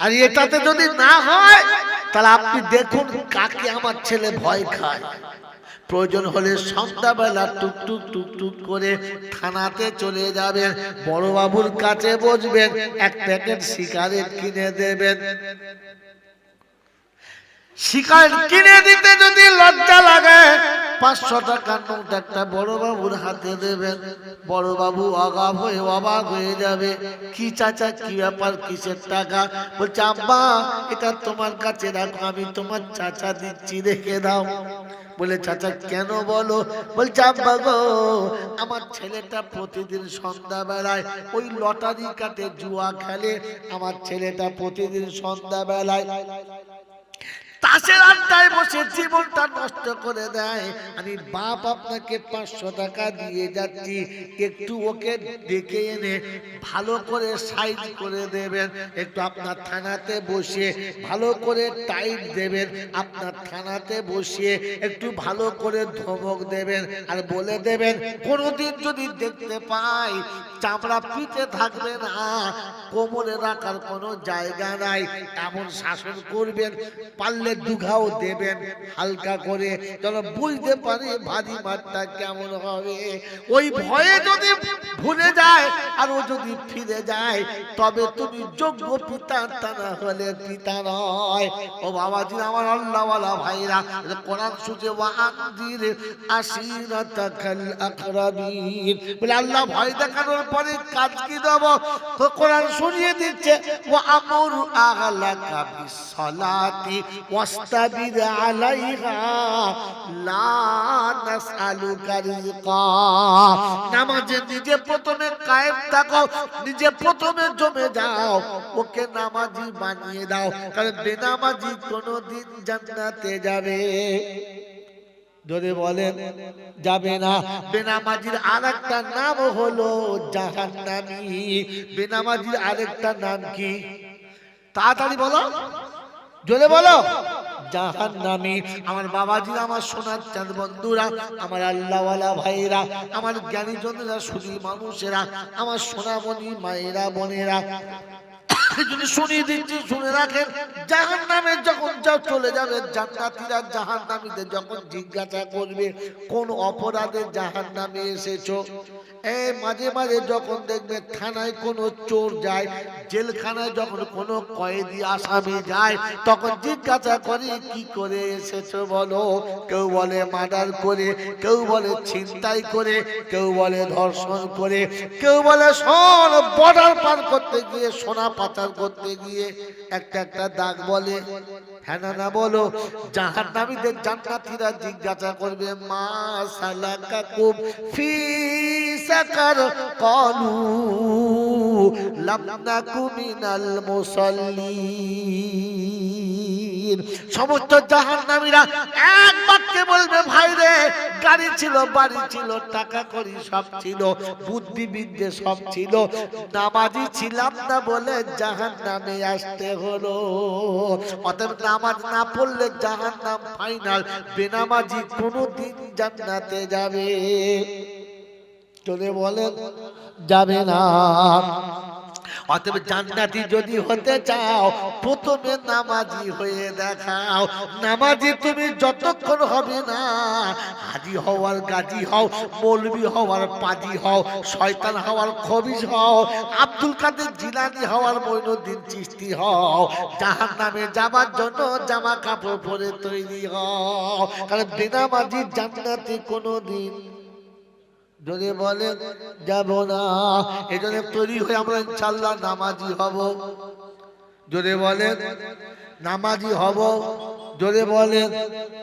আর এটাতে যদি না হয়, তাহলে আপনি দেখুন কাকে আমার ছেলে ভয় খায়। প্রয়োজন হলে সন্ধ্যাবেলা টুকটুক টুকটুক করে থানাতে চলে যাবেন, বড়বাবুর কাছে বসবেন, এক প্যাকেট সিগারেট কিনে দেবেন। সিগারেট কিনে দিতে যদি লজ্জা লাগে পাঁচশো টাকা নোট একটা বড় বাবুর হাতে দেবেন বড় বাবু অগাব হয়ে অবাক হয়ে যাবে। কি চাচা কি ব্যাপার কিসের টাকা? বলছে আব্বা এটা তোমার কাছে রাখো আমি তোমার চাচা দিচ্ছি রেখে দাও। বলে চাচা কেন বলো? বলছে আব্বা গো আমার ছেলেটা প্রতিদিন সন্ধ্যাবেলায় ওই লটারি কাটে জুয়া খেলে। আমার ছেলেটা প্রতিদিন সন্ধ্যাবেলায় তাসের আড্ডায় বসে জীবনটা নষ্ট করে দেয়। আমি বাপ আপনাকে পাঁচশো টাকা দিয়ে যাচ্ছি, একটু ওকে ডেকে এনে ভালো করে সাইড করে দেবেন। একটু আপনার থানাতে বসিয়ে ভালো করে টাইট দেবেন। আপনার থানাতে বসিয়ে একটু ভালো করে ধমক দেবেন আর বলে দেবেন, কোনোদিন যদি দেখতে পাই চামড়া পিঠে থাকবে না। কোমরে রাখার কোনো জায়গা নাই। এমন শাসন করবেন, পারলে দুঘাও দেবেন হালকা করে। যেন বুঝতে পারে ভারী মারটা কেমন হবে। ওই ভয়ে যদি ভুলে যায়, আর ও যদি ফিরে যায়, তবে তুমি যোগ্য পিতা তা না হলে পিতা নয়। ও বাবাজি, আমার আল্লাহওয়ালা ভাইরা, কোরআন সুজে আকরাবিন। বলে, আল্লাহ ভয় দেখানোর কাজ কি দেব? তো কোরআন শুনিয়ে দিচ্ছে, ওয়া আমর আহলাকা বিসসালাতি ওয়াস্তাবির আলাইহা, লা নাসআলুকা রিজকা। নামাজে নিজে প্রথমে কায়েম থাকো, নিজে প্রথমে জমে যাও, ওকে নামাজি বানিয়ে দাও, কারণ বেনামাজি কোনোদিন জান্নাতে যাবে। ধরে বলেন যাবে না। বেনামাজির আরেকটা নাম হলো জাহান্নামী। বেনামাজির আরেকটা নাম কি? তাড়াতাড়ি বলো। জোরে বলো। জাহান্নামী। আমার বাবাজিরা আমার সোনার চাঁদ বন্ধুরা আমার আল্লাহওয়ালা ভাইরা আমার জ্ঞানী জনেরা সুদী মানুষেরা আমার সোনামণি মায়েরা বোনেরা শুনে রাখেন যখন চলে যাবে জাহান নামীদের যখন জিজ্ঞাসা করবে, কোন অপরাধে জাহান নামে এসেছ? এই মাঝে মাঝে যখন দেখবে থানায় কোনো চোর যায়, জেলখানায় যখন কোনো কয়েদি আসামি যায়, তখন জিজ্ঞাসা করে, কি করে এসেছ বলো? কেউ বলে মার্ডার করে, কেউ বলে ছিনতাই করে, কেউ বলে ধর্ষণ করে, কেউ বলে শোন বর্ডার পার করতে গিয়ে, সোনা পাচার করতে গিয়ে, একটা একটা দাগ বলে। হ্যাঁ না না, বলো। জাহান নামীদের জান্নাতীরা জিজ্ঞাসা করবে, মা সালাকা কুম ফি সাকার? কলু, লাম নাকু মিনাল মুসাল্লিন। সমস্ত জাহান্নামীরা এক বাক্যে বলবে, ভাই রে, গাড়ি ছিল, বাড়ি ছিল, টাকা করি সব ছিল, বুদ্ধি বিদ্যে সব ছিল, নামাজি ছিলাম না বলে জাহান নামে আসতে হলো। অতএব নামাজ না পড়লে জাহান নাম ফাইনাল বেনামাজি কোনোদিন জান্নাতে যাবে। চলে বলেন, যাবে না। অতএব জান্নাতি যদি হতে চাও, প্রথমে নামাজি হয়ে দেখাও। নামাজি তুমি যতক্ষণ হবে না, হাজি হওয়ার গাজী হও, মৌলবি হওয়ার পাজি হও, শয়তান হওয়ার খবিজ হও, আব্দুল কাদের জিলানি হওয়ার মইনুদ্দিন চিস্তি হও জাহান নামে যাবার জন্য জামা কাপড় পরে তৈরি হও। কারণ বেনামাজি জান্নাতি কোনো দিন যদি বলে, যাব না। এই জন্য তৈরি হয়ে আমরা ইনশাল্লাহ নামাজি হব। যদি বলেন নামাজি হব। যদি বলেন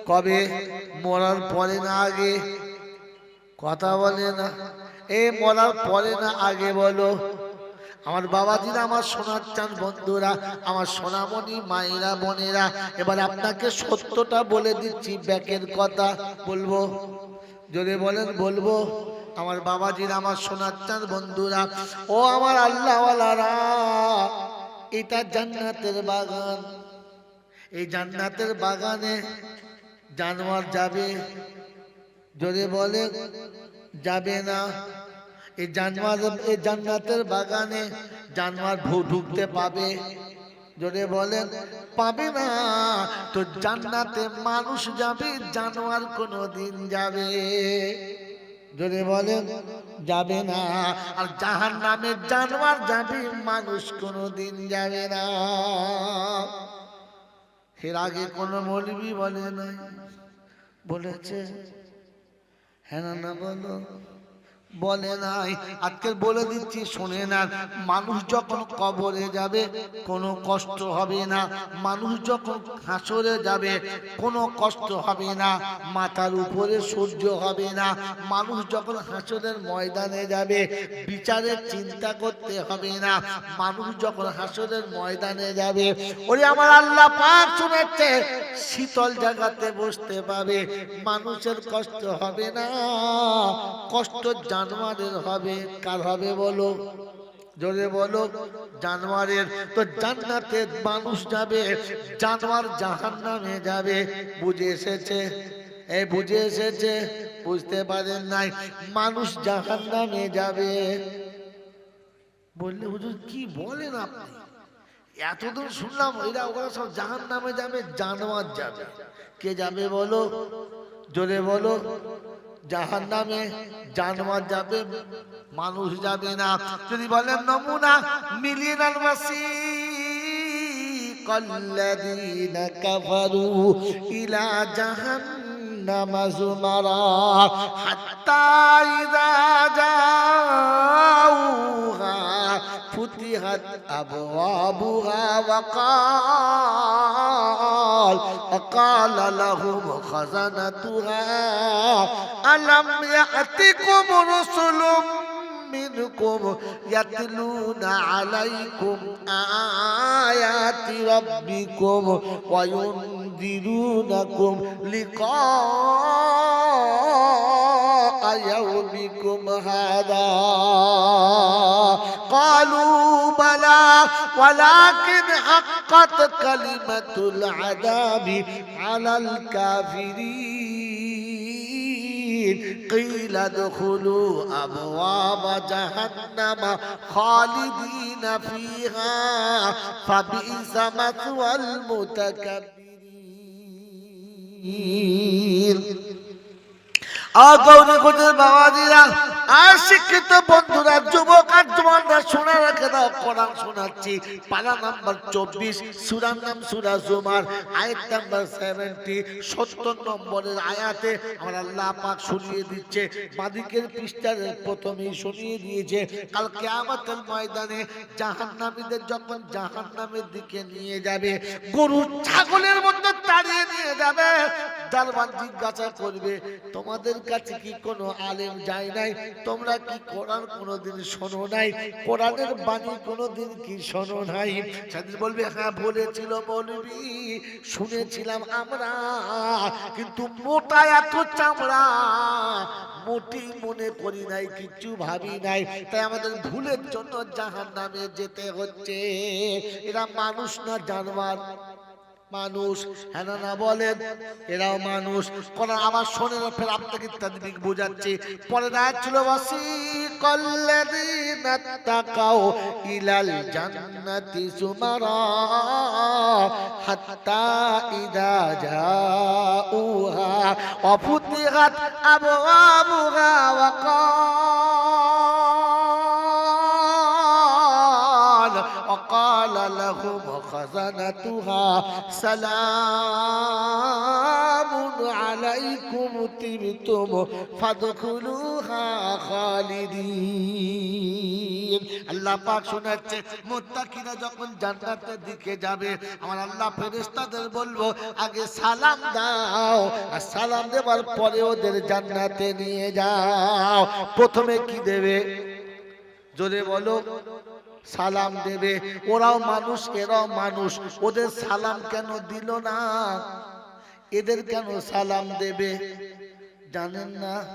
কবে? মরার পরে না আগে। কথা বলে না। এ, মরার পরে না আগে বলো। আমার বাবাজিরা, আমার সোনার চান বন্ধুরা, আমার সোনামণি মায়েরা, বোনেরা, এবার আপনাকে সত্যটা বলে দিচ্ছি, ব্যাকের কথা বলব। যদি বলেন, বলব। আমার বাবাজির, আমার সোনার বন্ধুরা, ও আমার আল্লাহওয়ালারা, এটা জান্নাতের বাগান। এই জান্নাতের বাগানে জানোয়ার যাবে যদি বলে, যাবে না। এই জানোয়ার, এই জান্নাতের বাগানে জানোয়ার ভূ ঢুকতে পাবে, জোরে বলেন পাবে না। তো জান্নাতে মানুষ যাবে, জানোয়ার কোনো দিন যাবে। জোরে বলেন, যাবে না। আর জাহান নামে জানোয়ার যাবে, মানুষ কোনো দিন যাবে না। এর আগে কোনো মৌলবি বলে নাই। বলেছে হ্যাঁ না বলো। বলে নাই। আজকে বলে দিচ্ছি, শুনে না মানুষ যখন কবরে যাবে, কোনো কষ্ট হবে না। মানুষ যখন হাসরে যাবে, কোনো কষ্ট হবে না। মাথার উপরে সূর্য হবে না। মানুষ যখন হাসরের ময়দানে যাবে, বিচারের চিন্তা করতে হবে না। মানুষ যখন হাসরের ময়দানে যাবে, ওরে আমার আল্লাহ পাক শুনেছে, শীতল জায়গাতে বসতে পাবে। মানুষের কষ্ট হবে না। কষ্ট জানোয়ারের হবে, কার হবে বলো? জোরে বলো, জানোয়ারের। তো জান্নাতে মানুষ যাবে, জানোয়ার জাহান নামে যাবে। বুঝে এসেছে? এই বুঝে এসেছে? বুঝতে পারেন নাই। মানুষ জাহান নামে যাবে। বললে হুজুর, কি বলেন আপনি? এতদিন শুনলাম এরা ওরা সব জাহান নামে যাবে, জানোয়ার যাবে। কে যাবে বলো? জোরে বলো। জাহান নামে জানোয়ার যাবে, মানুষ যাবে না। যদি বলেন নমুনা মিলিয়ে নানবাসী কল্লাদিন কাফারু ইলা জাহান নামাজ মারা হাত্তা ইদা جاءوها فتحت أبوابها وقال وقال لهم خزنتها ألم يأتكم رسل منكم يتلون عليكم آيات ربكم وينذرونكم لقاء يومكم هذا. قالوا بلى ولكن حقت كلمة العذاب على الكافرين. قيل ادخلوا أبواب جهنم خالدين فيها فبئس مثوى المتكبرين আর শিক্ষিত বন্ধুরা, যুবক আর কোরআন শোনাচ্ছি। নাম নাম্বার সত্তর নম্বরের আয়াতে শুনিয়ে প্রথমেই দিয়েছে, কাল কেয়ামতের ময়দানে জাহান্নামীদের যখন জাহান্নামের দিকে নিয়ে যাবে, গরু ছাগলের মধ্যে তাড়িয়ে নিয়ে যাবে তার দারবান জিজ্ঞাসা করবে, তোমাদের কাছে কি কোনো আলেম যায় নাই? তোমরা কি কোরআন কোনোদিন শোনো নাই? কোরআনের বাণী কোনোদিন কি শোনো নাই? সেদিন বলবে হ্যাঁ বলেছিল বলবি শুনেছিলাম আমরা। কিন্তু মোটা এত চামড়া, মোটি মনে করি নাই, কিচ্ছু ভাবি নাই। তাই আমাদের ভুলের জন্য জাহান নামে যেতে হচ্ছে। এরা মানুষ না জানোয়ার। মানুষ হ্যাঁ না বলেন। এরাও মানুষ। কোন আমার শোনে না, ফের আপনাকে তাদের বোঝাচ্ছে। পরে না ছিল বাসি কল্লাদিন তাকাও ইলাল জান্নাতি সুমারা হাত্তা ইদা জাউহা। অফুতিহাত আবওয়াবুহা ওয়া خزنتها سلام عليكم تبتم فادخلوها خالدين আল্লাহ পাক শোনাচ্ছে মুত্তাকিরা যখন জান্নাতের দিকে যাবে আমার আল্লাহ ফেরেশতাদের বলবো আগে সালাম দাও আর সালাম দেওয়ার পরে ওদের জান্নাতে নিয়ে যাও প্রথমে কি দেবে জোরে বলো সালাম দেবে। ওরাও মানুষ, এরাও মানুষ। ওদের সালাম কেন দিল না? এদের কেন সালাম দেবে? জানেন না?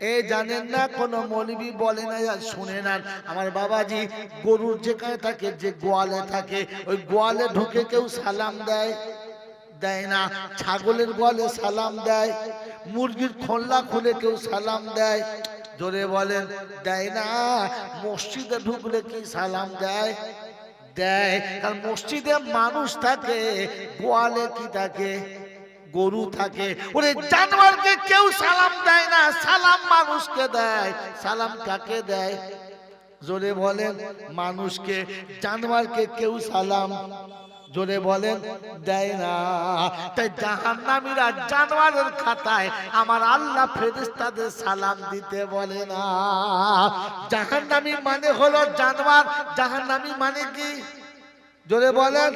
এ জানেন না, কোন মৌলবি বলে না, আর শুনে না আমার বাবাজি গরুর যেখানে থাকে, যে গোয়ালে থাকে, ওই গোয়ালে ঢুকে কেউ সালাম দেয়? দেয় না। ছাগলের গোয়ালে সালাম দেয়? মুরগির খোল্লা খুলে কেউ সালাম দেয়? জোরে বলেন, দেয় না, মসজিদে ঢুকলে কি সালাম দেয়? দেয়, কারণ মসজিদে মানুষ থাকে, গোয়ালে কি থাকে? গরু থাকে। ওরে জানোয়ারকে কেউ সালাম দেয় না, সালাম মানুষকে দেয়। সালাম কাকে দেয়? জোরে বলেন, মানুষকে, জানোয়ারকে কেউ সালাম জোরে বলেন, দেয় না। তাই জাহান্নামীরা জানোয়ারের খাতায় আমার আল্লাহ ফেরিস্তাদের সালাম দিতে বলে না। জাহান্নামী মানে হলো জানোয়ার, জাহান্নামী মানে কি? জোরে বলেন,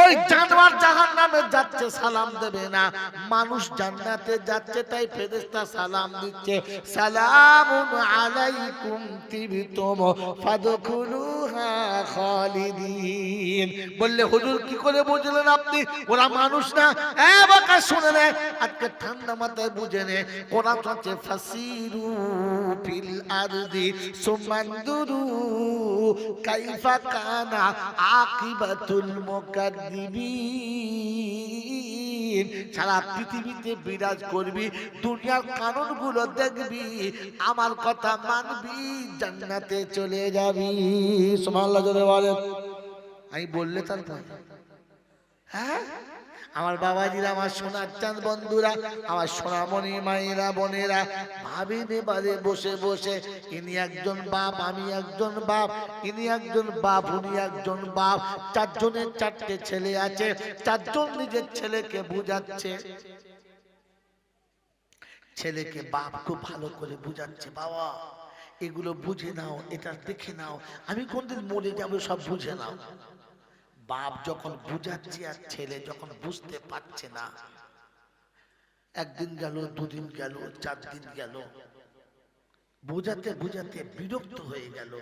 ওই জানোয়ার জাহান নামে যাচ্ছে, সালাম দেবে না। মানুষ জান্নাতে যাচ্ছে, তাই ফেরেশতা সালাম দিচ্ছে। সালামুন আলাইকুম তিবতুম ফাদখুলুহা খালিদিন। বললে, হুজুর, কি করে বুঝলেন আপনি? ওরা মানুষ না। এ বাকা, শুনে নে। আজকে ঠান্ডা মাথায় বুঝে নে। কোরআন আছে, ফাসিরু ফিল আরদি, সুমানদুরু কাইফা কানা আকিবাতুল মুকাদ্দিবিন। সারা পৃথিবীতে বিরাজ করবি, দুনিয়ার কানুনগুলো দেখবি, আমার কথা মানবি, জান্নাতে চলে যাবি। সুবহানাল্লাহ, জোরে বলেন। আমি বললে তারপর? হ্যাঁ? আমার বাবাজিরা, আমার সোনার চাঁদ বন্ধুরা, আমার সোনামণি মায়েরা, বোনেরা ভাবিনে বাদে বসে বসে, ইনি একজন বাপ, আমি একজন বাপ, ইনি একজন বাপ, উনি একজন বাপ, চারজনের চারটে ছেলে আছে, চারজন নিজের ছেলেকে বুঝাচ্ছে। ছেলেকে বাপ খুব ভালো করে বুঝাচ্ছে, বাবা, এগুলো বুঝে নাও, এটা দেখে নাও, আমি কোনদিন মরে যাব সব বুঝে নাও। বাপ যখন বুঝাচ্ছে আর ছেলে যখন বুঝতে পারছে না, একদিন গেল, দুদিন গেল চার দিন গেল, বুঝাতে বুঝাতে বিরক্ত হয়ে গেল।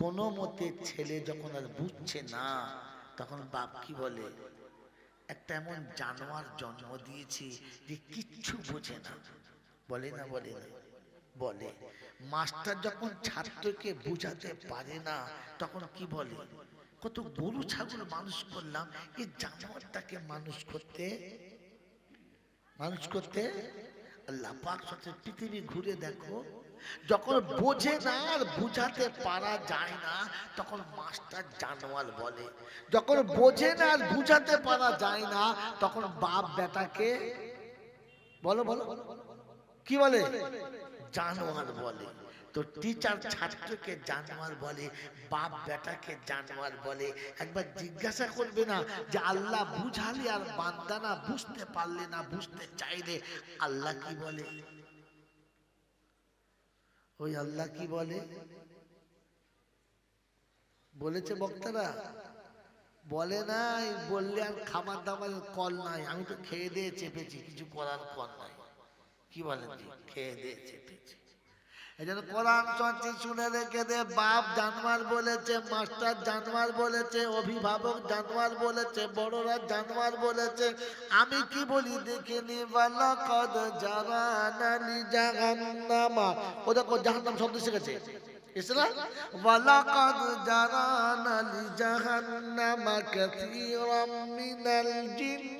কোনো মতে ছেলে যখন আর বুঝছে না, তখন বাপ কি বলে, একটা এমন জানোয়ার জন্ম দিয়েছি যে কিচ্ছু বোঝে না। বলে না বলে না, বলে। মাস্টার যখন ছাত্রকে বুঝাতে পারে না, তখন কি বলে? কত গরু ছাগল মানুষ করলাম এই জানোয়ারটাকে মানুষ করতে মানুষ করতে আল্লাহ পাক সাথে পৃথিবী ঘুরে দেখো যখন বোঝে না আর বুঝাতে পারা যায় না তখন মাস্টার জানোয়ার বলে যখন বোঝে না আর বুঝাতে পারা যায় না তখন বাপ বেটাকে বলো বলো কি বলে জানোয়ার বলে তো টিচার ছাত্রকে জানোয়ার বলে, বাপ বেটাকে জানোয়ার বলে। একবার জিজ্ঞাসা করবে না যে আল্লাহ বুঝালি আর বান্দানা বুঝতে পারলে না, বুঝতে চাইলে আল্লাহ কি বলে? ওই আল্লাহ কি বলে? বলেছে বক্তারা, বলে নাই, বললে আর খাবার দাবার কল নাই। আমি তো খেয়ে দিয়ে চেপেছি, কিছু করার কল নাই। কি বলেন খেয়ে দিয়ে চেপেছি। এই কোরআন চর্চি শুনে রেখে দে, বাপ জানোয়ার বলেছে, মাস্টার জানোয়ার বলেছে, অভিভাবক জানোয়ার বলেছে, বড়রা জানোয়ার বলেছে। আমি কি বলি দেখে নি বালাকাদ জারানালি জাহান্নামা। ও দেখো, জাহান্নাম শব্দ শিখেছে জারানা লিজাহান্নামা কাসীরাম মিনাল জিন্নি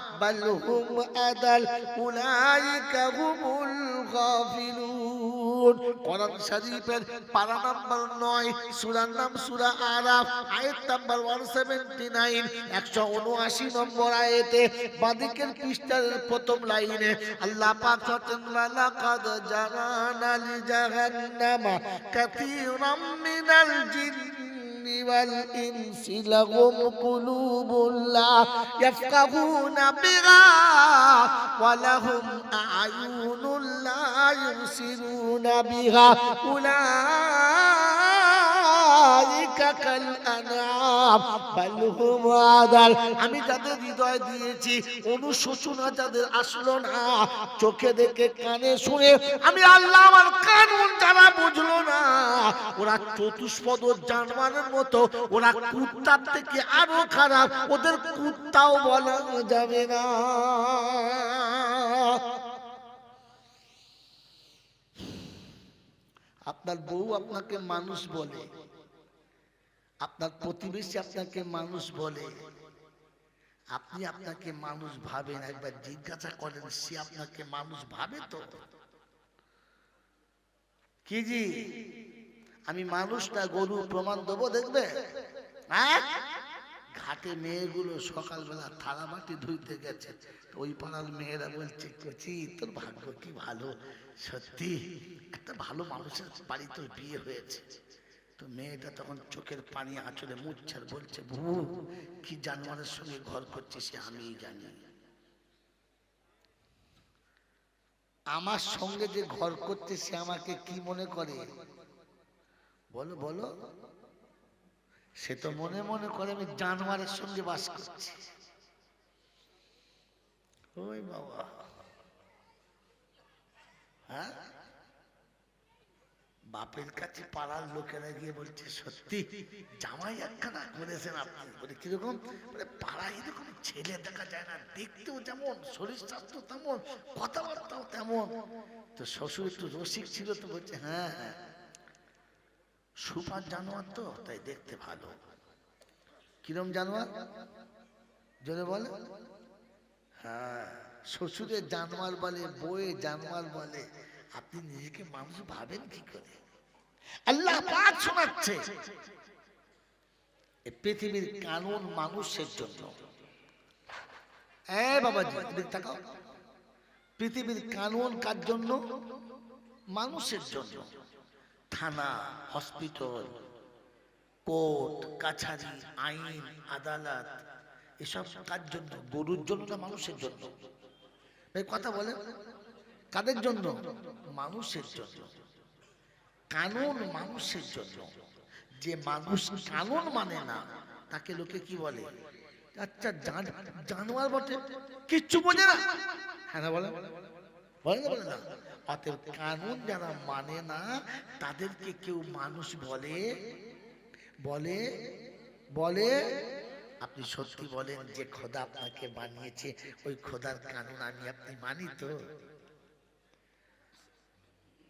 بل هم أدل أولئك هم الغافلون কোরআন শরীফের পারা নাম্বার নয় সুরার নাম সুরা আরাফ আয়াত নাম্বার ওয়ান সেভেন্টি নাইন একশো উনআশি নম্বর আয়াতে বাদিকের পৃষ্ঠার প্রথম লাইনে আল্লাহ পাক সতেন লাকাদ জারানা লি জাহান্নামা কাসীরাম মিনাল الجن والإنس لهم قلوب لا يفقهون بها ولهم أعين لا يبصرون بها. أولئك আমি যাদের হৃদয় দিয়েছি, অনুশোচনা যাদের আসলো না, চোখে দেখে কানে শুনে আমি আল্লাহ আমার কানুন যারা বুঝলো না, ওরা চতুষ্পদ জানোয়ারের মতো, ওরা কুত্তার থেকে আরও খারাপ, ওদের কুত্তাও বলানো যাবে না। আপনার বউ আপনাকে মানুষ বলে। আপনার প্রতিবেশী আপনাকে মানুষ বলে। আপনি আপনাকে মানুষ ভাবেন, একবার জিজ্ঞাসা করেন, সে আপনাকে মানুষ ভাবে তো? কি জি? আমি মানুষ না, গরু প্রমাণ দেবো, দেখবে? হ্যাঁ? ঘাটে মেয়েগুলো সকালবেলা থালা মাটি ধুইতে গেছে ওই পাড়ার মেয়েরা বলছে, কচি, তোর ভাগ্য কি ভালো? সত্যি, একটা ভালো মানুষের বাড়ি তোর বিয়ে হয়েছে। তো মেয়েটা তখন চোখের পানি আঁচলে মুচ্ছে আর বলছে বহু কি জানোয়ারের সঙ্গে ঘর করছে সে আমিই জানি। আমার সঙ্গে যে ঘর করতে সে আমাকে কি মনে করে? বলো বলো। সে তো মনে মনে করে আমি জানোয়ারের সঙ্গে বাস করছি। ওই বাবা। হ্যাঁ? বাপের কাছে পাড়ার লোকেরা গিয়ে বলছে, সত্যি? জামাই একখানা করেছেন আপনি? বলে, কীরকম? বলে, পাড়ায় এরকম ছেলে দেখা যায় না, দেখতেও যেমন, শরীর স্বাস্থ্য তেমন, কথাবার্তাও তেমন। তো শ্বশুর একটু রসিক ছিল তো বলছে হ্যাঁ হ্যাঁ সুপার জানোয়ার তো, তাই দেখতে ভালো। কিরম জানোয়ার? জোরে বলে। হ্যাঁ শ্বশুরের জানোয়ার বলে বউয়ে জানোয়ার বলে। আপনি নিজেকে মানুষ ভাবেন কি করে? আল্লাহ পাক শোনাচ্ছে। পৃথিবীর কানুন মানুষের জন্য। বাবাজি তাকাও। পৃথিবীর কানুন কার জন্য? মানুষের জন্য। থানা, হসপিটাল, কোর্ট, কাছারি, আইন, আদালত, এসব কার জন্য? গরুর জন্য না মানুষের জন্য? কথা বলে কাদের জন্য? মানুষের জন্য। কানুন মানুষের জন্য। যে মানুষ কানুন মানে না, তাকে লোকে কি বলে? আচ্ছা জান- জানোয়ার বটে। কিচ্ছু বোঝে না। হ্যাঁ বলে? বলে না। অতএব কানুন যারা মানে না, তাদেরকে কেউ মানুষ বলে বলে বলে। আপনি সত্যি বলেন যে খোদা আপনাকে বানিয়েছে, ওই খোদার কানুন আমি আপনি মানি তো?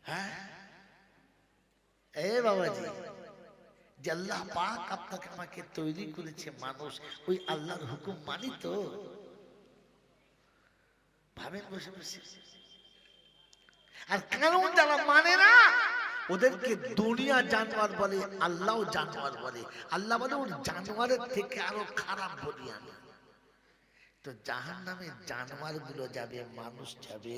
হ্যাঁ? বাবাজি, যে আল্লাহ পাক আপনাকে আমাকে তৈরি করেছে মানুষ, ওই আল্লাহর হুকুম মানি তো। ভাবেন, বসে বসে। আর যারা মানে না, ওদেরকে দুনিয়া জানোয়ার বলে, আল্লাহ জানোয়ার বলে। আল্লাহ বলে, ওর জানোয়ারের থেকে আরও খারাপ বলি আমি। তো জাহান নামে জানোয়ারগুলো যাবে, মানুষ যাবে।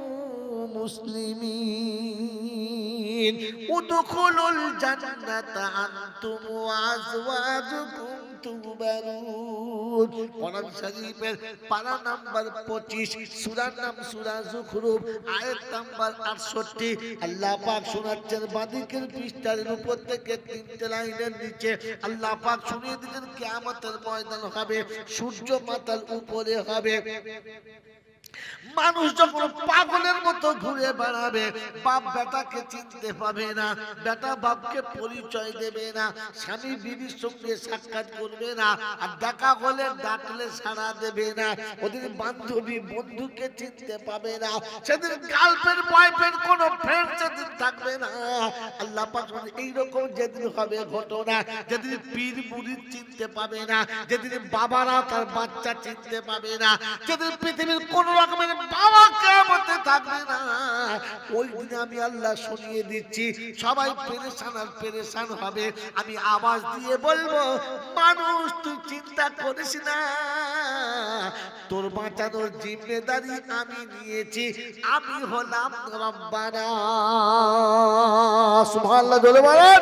মুসলিমিন। উদখুলুল জান্নাতা আনতুম ওয়া আজওয়াজুকুম কোরআন শরীফের পারা নাম্বার 25 সূরার নাম সূরা যুখরুফ আয়াত নাম্বার 68 আল্লাহ পাক শোনাচ্ছেন, বাদিকের পৃষ্ঠার উপর থেকে তিনটে লাইনের নিচে দিলেন ময়দান হবে, সূর্য মাতাল উপরে হবে। মানুষ যখন পাগলের মতো ঘুরে বেড়াবে বাপ বেটাকে চিনতে পাবে না বেটা বাপকে পরিচয় দেবে না স্বামী বিবির সঙ্গে সাক্ষাৎ করবে না আর ডাকা হলে ডাকলে সাড়া দেবে না ওদের বান্ধবী বন্ধুকে চিনতে পাবে না সেদিন গার্লফ্রেন্ড বয়ফ্রেন্ড কোনো ফ্রেন্ড সেদিন থাকবে না। আল্লাহ বলেন, এইরকম যেদিন হবে ঘটনা যেদিন পীর মুরিদ চিনতে পাবে না যেদিন বাবারা তার বাচ্চা চিনতে পাবে না যেদিন পৃথিবীর কোন রকমের বাবা কেমতে থাকবে না। ওই দিনে আমি আল্লাহ শুনিয়ে দিচ্ছি, সবাই পেরেশান আর পেরেশান হবে। আমি আওয়াজ দিয়ে বলব, মানুষ, তুই চিন্তা করিস না। তোর বাঁচানোর জিম্মেদারি আমি নিয়েছি। আমি হলাম রব্বানা। সুবহানাল্লাহ বলে বলেন।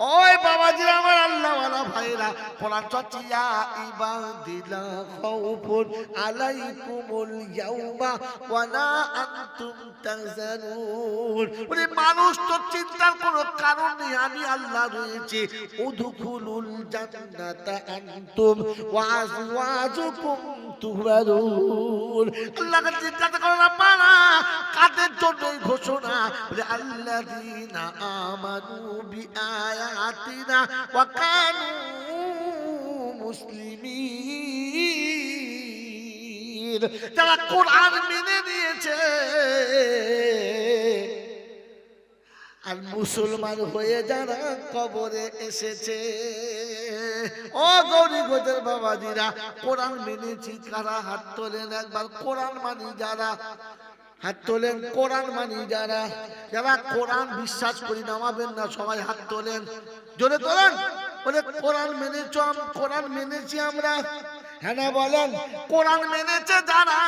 ওই বাবাজি আমার আল্লাহওয়ালা ভাইরা কোরআন চর্চিয়া ইবাদিলা খাউফুন আলাইকুমুল ইয়াউমা ওয়ালা আনতুম তাহজানুন। ওরে মানুষ তো চিন্তার কোনো কারণ নেই, আমি আল্লাহ রয়েছে। উদখুলুল জান্নাতা আনতুম ওয়া আজওয়াজুকুম তুহরারুন। আল্লাহ চিন্তা করো না পারা কাদের জন্য ঘোষণা? বলে, আল্লাযীনা আমানু বিআয়াতিনা কানু মুসলিমিন যারা কোরআন মেনে নিয়েছে। আর মুসলমান হয়ে যারা কবরে এসেছে, ও গৌরী গোদের বাবাজিরা, কোরআন মেনেছি, কারা হাত তোলেন একবার? কোরআন মানি যারা হাত তোলেন, কোরআন মানি যারা যারা কোরআন বিশ্বাস করি নামাবেন না, সবাই হাত তোলেন। জোরে তোলেন? বলে, কোরআন মেনেছ কোরআন মেনেছি আমরা। হ্যাঁ বলেন? কোরআন মেনেছে যারা।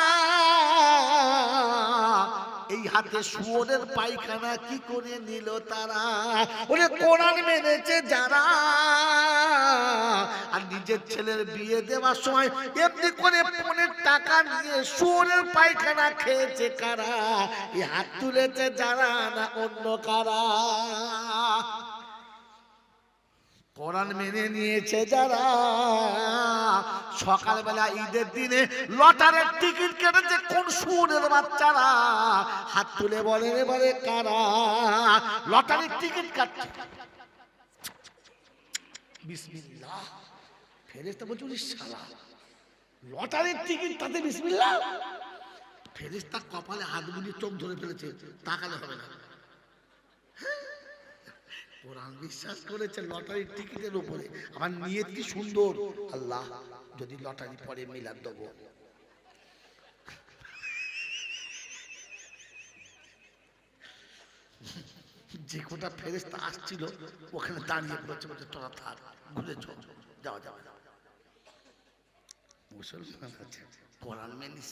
এই হাতে শুয়োরের পায়খানা কি করে নিল তারা? ওরে কোরআন মেনেছে যারা। নিজের ছেলের বিয়ে দেওয়ার সময় এমনি করে পনেরো টাকা নিয়ে শুয়োরের পায়খানা খেয়েছে কারা? এই হাত তুলেছে যারা না অন্য কারা? কোরআন মেনে নিয়েছে যারা। সকালবেলা ঈদের দিনে লটারের টিকিট কেটেছে কোন সুরের বাচ্চারা? হাত তুলে বলে এবারে কারা? লটারির টিকিট কাটছে। বিসমিল্লাহ। ফেরেস্তা বলছে ওরে শালা। লটারির টিকিট তাতে বিসমিল্লাহ। ফেরেস্তা কপালে হাত বুলিয়ে চোখ ধরে ফেলেছে, তাকালে হবে না। কোরআন বিশ্বাস করেছে লটারির টিকিটের উপরে। আমার নিয়ত কি সুন্দর? আল্লাহ, যদি লটারি পরে মিলাদ দেবো। যে কোটা ফেরেস্তা আসছিল, ওখানে দাঁড়িয়ে পড়েছে বলছে, তোরা থাক, ঘুরে যাওয়া যাওয়া যাওয়া মুসলমান আছে কোরআন মেনিস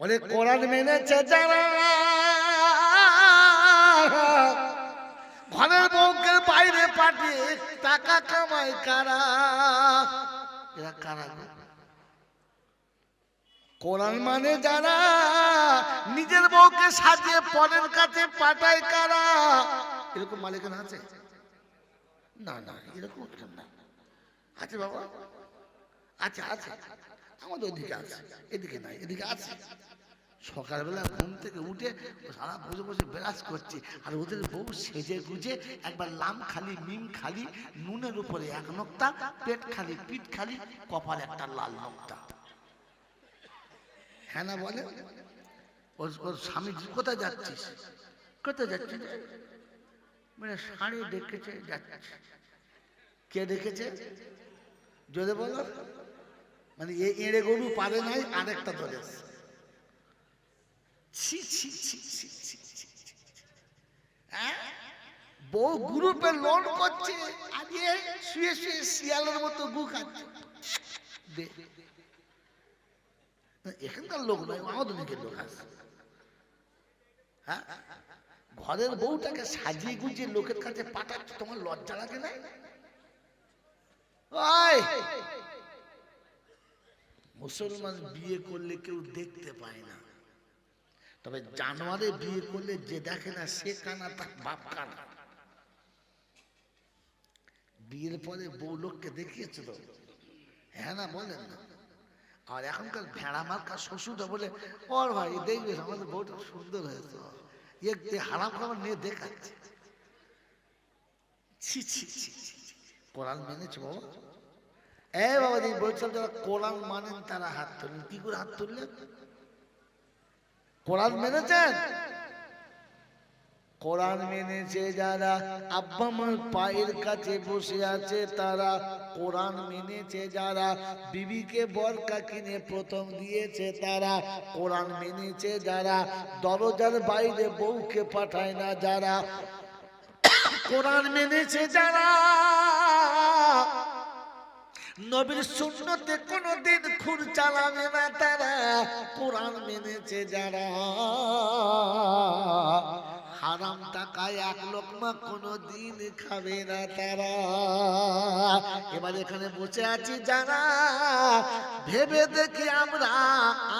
বলে কোরআন মেনেছে যারা ঘরের বউকে বাইরে পাঠিয়ে টাকা কামায় কারা? এরা কারা কোরআন মানে যারা নিজের বউকে সাজিয়ে পরের কাছে পাঠায় কারা? এরকম মালিকানা আছে? না না এরকম না। আছে বাবা। আছে আছে আমাদের ওদিকে আছে। এদিকে নাই, এদিকে আছে। সকালবেলা ঘুম থেকে উঠে সারা বসে বসে বিরাজ করছে, আর ওদের বউ সেজে গুজে একবার লাম খালি, মিম খালি, নুনের উপরে এক নোক্তা, পেট খালি, পিঠ খালি, কপাল একটা লাল নোক্তা। হ্যাঁ না বলে? ওর ওর স্বামী কোথায় যাচ্ছিস? কোথায় যাচ্ছিস? মানে শাড়ি ডেকেছে, যাচ্ছে। কে ডেকেছে? যদি বলো। মানে এ এড়ে গরু পারে নাই, আরেকটা ছি। হ্যাঁ? বউ গ্রুপে লোন করছে আজকে শুয়ে শুয়ে শিয়ালের মতো গু খাচ্ছে এখানকার লোক নয় আমাদের লোক হ্যাঁ? ঘরের বউটাকে সাজিয়ে গুজিয়ে লোকের কাছে পাঠাচ্ছে, তোমার লজ্জা লাগে না? মুসলমান বিয়ে করলে কেউ দেখতে পায় না। তবে জানোয়ারে বিয়ে করলে যে দেখে না, সে কানা তার বাপ কানা। বিয়ের পরে বউ লোককে দেখিয়েছে তো হ্যাঁ না, বলেন না। আর এখনকার ভেড়া মার্কা শ্বশুরটা বলে, ওর ভাই, দেখবে, আমাদের বউটা সুন্দর হয়েছে। ইয়ে হারাম খাবার নিয়ে দেখাচ্ছে। ছি। কোরআন মেনেছে বাবা। বাবা যারা কোরআন মানেন তারা হাত তুললেন কি করে হাত তুললেন? কোরআন মেনেছেন? কোরআন মেনেছে যারা আব্বা পায়ের কাছে বসে আছে তারা। কোরআন মেনেছে যারা, বিবিকে বরকা কিনে প্রথম দিয়েছে তারা। কোরআন মেনেছে যারা, দরজার বাইরে বউকে পাঠায় না যারা। কোরআন মেনেছে যারা। নবীর সুন্নতে কোনোদিন খুর চালাবে না তারা। কোরআন মেনেছে যারা। হারাম টাকায় এক লোকমা কোনো দিন খাবে না তারা। এবার এখানে বসে আছি যারা। ভেবে দেখি আমরা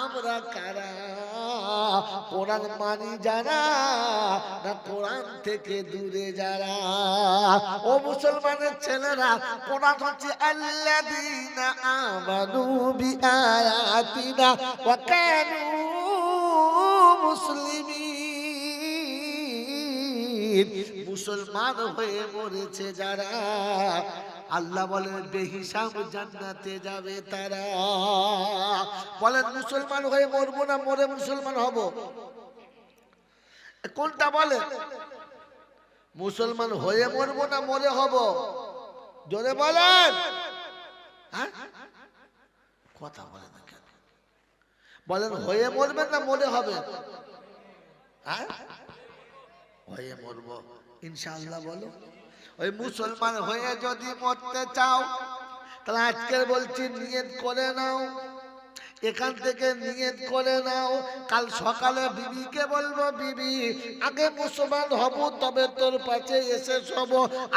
আমরা কারা? কোরআন মানি যারা না কোরআন থেকে দূরে যারা। ও মুসলমানের ছেলেরা, কোরআন হচ্ছে আল্লাযীনা আমানু বিআয়াতিনা ওয়া কানু মুসলিমিন। মুসলমান হয়ে মরেছে যারা। আল্লাহ বলেন, বেহিসাব জান্নাতে যাবে তারা। বলেন, মুসলমান হয়ে মরবো না, মরে মুসলমান হব। কোনটা বলে মুসলমান হয়ে মরবো না, মরে হব। জোরে বলেন। হ্যাঁ? কথা বলে না কেন? বলেন, হয়ে মরবেন না, মরে হবে। হ্যাঁ? হয়ে মরবো। ইনশাআল্লাহ বলো। ওই মুসলমান হয়ে যদি মরতে চাও, তাহলে আজকের বলছি নিয়ত করে নাও। এখান থেকে নিয়ত করে নাও। কাল সকালে বিবিকে বলব, বিবি, আগে মুসলমান হব, তবে তোর পাশে এসে সব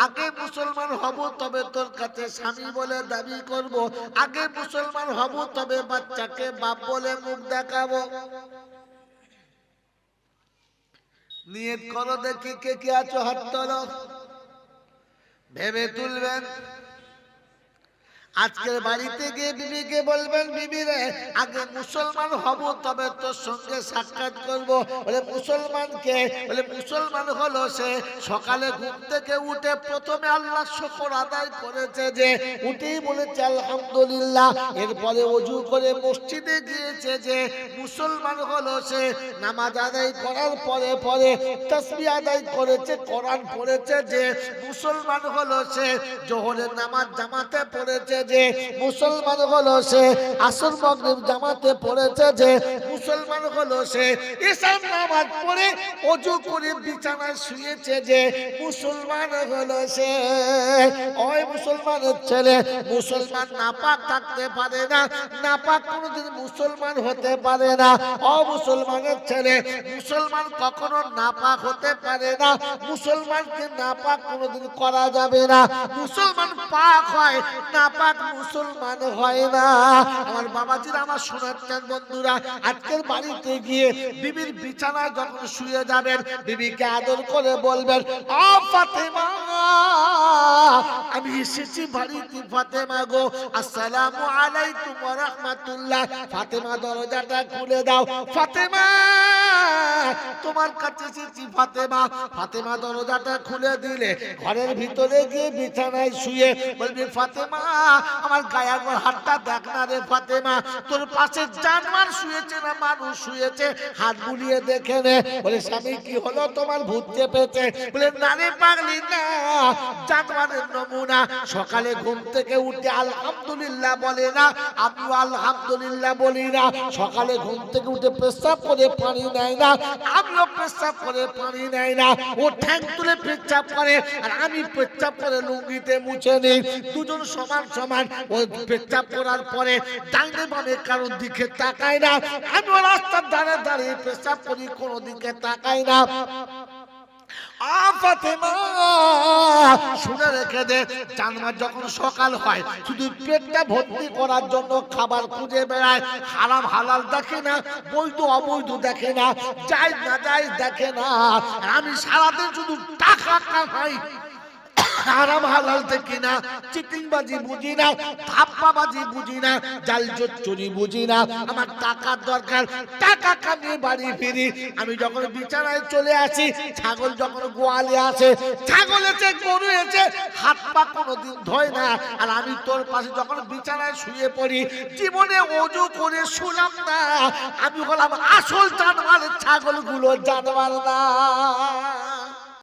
আগে মুসলমান হব, তবে তোর কাছে স্বামী বলে দাবি করব। আগে মুসলমান হব, তবে বাচ্চাকে বাপ বলে মুখ দেখাবো। নিয়ত করো দেখি কে কে আছো, হাত তোলো। ভেবে তুলবেন। আজকের বাড়িতে গিয়ে বিবিকে বলবেন, বিবি রে, আগে মুসলমান হব, তবে তোর সঙ্গে সাক্ষাৎ করব। বলে মুসলমানকে বলে, মুসলমান হলো সে সকালে ঘুম থেকে উঠে প্রথমে আল্লাহ শকর আদায় করেছে যে, উঠেই বলেছে, আলহামদুলিল্লাহ। এরপরে অজু করে মসজিদে গিয়েছে যে, মুসলমান হলো সে নামাজ আদায় করার পরে পরে তসবি আদায় করেছে, কোরআন পড়েছে যে, মুসলমান হলো সে জোহরের নামাজ জামাতে পড়েছে যে মুসলমান হলো সে আসর মগরিব জামাতে পড়েছে যে মুসলমান হলো সে ঈশান নামাজ পড়ে অজু করে বিছানায় শুয়েছে যে মুসলমান হলো সে। ওই মুসলমানের ছেলে মুসলমান নাপাক থাকতে পারে না, নাপাক কোনোদিন মুসলমান হতে পারে না। ও মুসলমানের ছেলে মুসলমান কখনো নাপাক হতে পারে না, মুসলমানকে নাপাক কোনোদিন করা যাবে না। মুসলমান পাক হয়, নাপাক মুসলমান হয় না। আমার বাবাজিরা আমার শোনাচ্ছেন বন্ধুরা, আজকের বাড়িতে গিয়ে বিবির বিছানায় যখন শুয়ে যাবেন, বিবিকে আদর করে বলবেন ফাতেমা, আমি এসেছি বাড়িতে ফাতেমা গো। আসসালামু আলাইকুম ওয়া ফাতেমা দরজাটা খুলে দাও। ফাতেমা, তোমার কাছে এসেছি ফাতেমা। ফাতেমা দরজাটা খুলে দিলে, ঘরের ভিতরে গিয়ে বিছানায় শুয়ে বলবি, ফাতেমা আমার গায়াগর হাতটা দেখ না রে ফাতেমা। তোর পাশে জানোয়ার শুয়েছে না মানুষ শুয়েছে? হাত বুলিয়ে দেখে নে। বলে, স্বামী, কি হলো? তোমার ভূত চেপেছে। বলে, না রে পাগলি, না। জানোয়ারের নমুনা। সকালে ঘুম থেকে উঠে আলহামদুলিল্লাহ বলে না। আমিও আলহামদুলিল্লাহ বলি না। সকালে ঘুম থেকে উঠে পেশাব করে পানি নেয় না। আমিও পেশাব করে পানি নেয় না। ও ঠ্যাং তুলে পেচ্ছাপ করে। আর আমি পেচ্ছাপ করে লুঙ্গিতে মুছে নিই। দুজন সমান সমান ও পেচ্ছাপ করার পরে ডাইনে বামে কারোর দিকে তাকায় না। আমি রাস্তার ধারে দাঁড়িয়ে পেশাব করি, কোনো দিকে তাকাই না। শুনে রেখে দে, জানমার যখন সকাল হয়, শুধু পেটটা ভর্তি করার জন্য খাবার খুঁজে বেড়ায়, হারাম হালাল দেখে না, বৈধ অবৈধ দেখে না, যাই না যাই দেখে না। আমি সারাদিন শুধু টাকা কামাই হারাম হালাল থেকে না, চিটিংবাজি বুঝি না ধাপ্পাবাজি বুঝি না, জাল চুরি বুঝি না, আমার টাকার দরকার, টাকা কামিয়ে বাড়ি ফিরি। আমি যখন বিছানায় চলে আসি, ছাগল যখন গোয়ালে আসে, ছাগল এসে, গরু এসে, হাত পা কোনোদিন ধয় না, আর আমি তোর পাশে যখন বিছানায় শুয়ে পড়ি, জীবনে অজু করে শুলাম না। আমি হলাম আসল জানোয়ার, ছাগলগুলো জানোয়ার না।